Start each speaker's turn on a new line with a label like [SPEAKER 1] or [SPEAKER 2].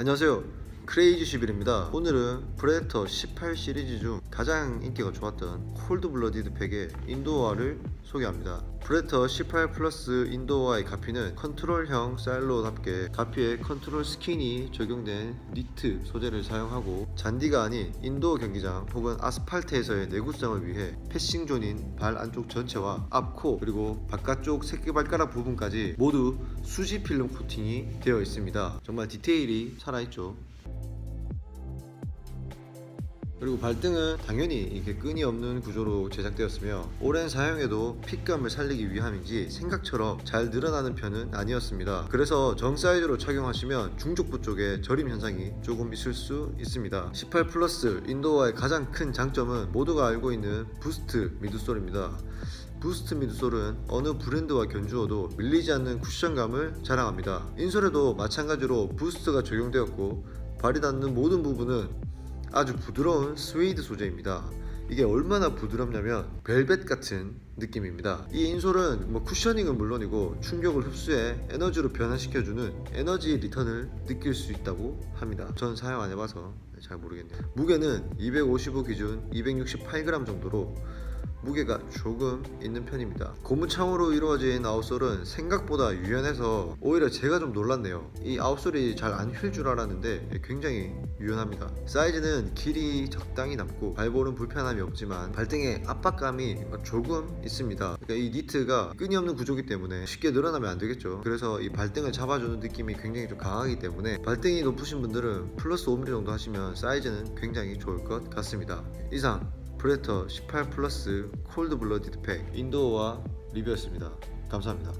[SPEAKER 1] 안녕하세요. 크레이지 11입니다. 오늘은 프레데터 18 시리즈 중 가장 인기가 좋았던 콜드 블러디드 팩의 인도어를 소개합니다. 프레데터 18 플러스 인도어의 가피는 컨트롤형 사일로답게 가피에 컨트롤 스킨이 적용된 니트 소재를 사용하고 잔디가 아닌 인도어 경기장 혹은 아스팔트에서의 내구성을 위해 패싱존인 발 안쪽 전체와 앞 코 그리고 바깥쪽 새끼발가락 부분까지 모두 수지 필름 코팅이 되어 있습니다. 정말 디테일이 살아있죠 그리고 발등은 당연히 이렇게 끈이 없는 구조로 제작되었으며 오랜 사용에도 핏감을 살리기 위함인지 생각처럼 잘 늘어나는 편은 아니었습니다. 그래서 정 사이즈로 착용하시면 중족부 쪽에 저림 현상이 조금 있을 수 있습니다. 18 플러스 인도어의 가장 큰 장점은 모두가 알고 있는 부스트 미드솔입니다. 부스트 미드솔은 어느 브랜드와 견주어도 밀리지 않는 쿠션감을 자랑합니다. 인솔에도 마찬가지로 부스트가 적용되었고 발이 닿는 모든 부분은 아주 부드러운 스웨이드 소재입니다. 이게 얼마나 부드럽냐면 벨벳 같은 느낌입니다. 이 인솔은 뭐 쿠셔닝은 물론이고 충격을 흡수해 에너지로 변화시켜주는 에너지 리턴을 느낄 수 있다고 합니다. 전 사용 안 해봐서 잘 모르겠네요. 무게는 255 기준 268g 정도로 무게가 조금 있는 편입니다. 고무창으로 이루어진 아웃솔은 생각보다 유연해서 오히려 제가 좀 놀랐네요. 이 아웃솔이 잘 안 휠 줄 알았는데 굉장히 유연합니다. 사이즈는 길이 적당히 남고 발볼은 불편함이 없지만 발등에 압박감이 조금 있습니다. 그러니까 이 니트가 끈이 없는 구조기 때문에 쉽게 늘어나면 안 되겠죠. 그래서 이 발등을 잡아주는 느낌이 굉장히 좀 강하기 때문에 발등이 높으신 분들은 플러스 5mm 정도 하시면 사이즈는 굉장히 좋을 것 같습니다. 이상 프레터 18 플러스 콜드 블러디드 팩 인도어와 리뷰였습니다. 감사합니다.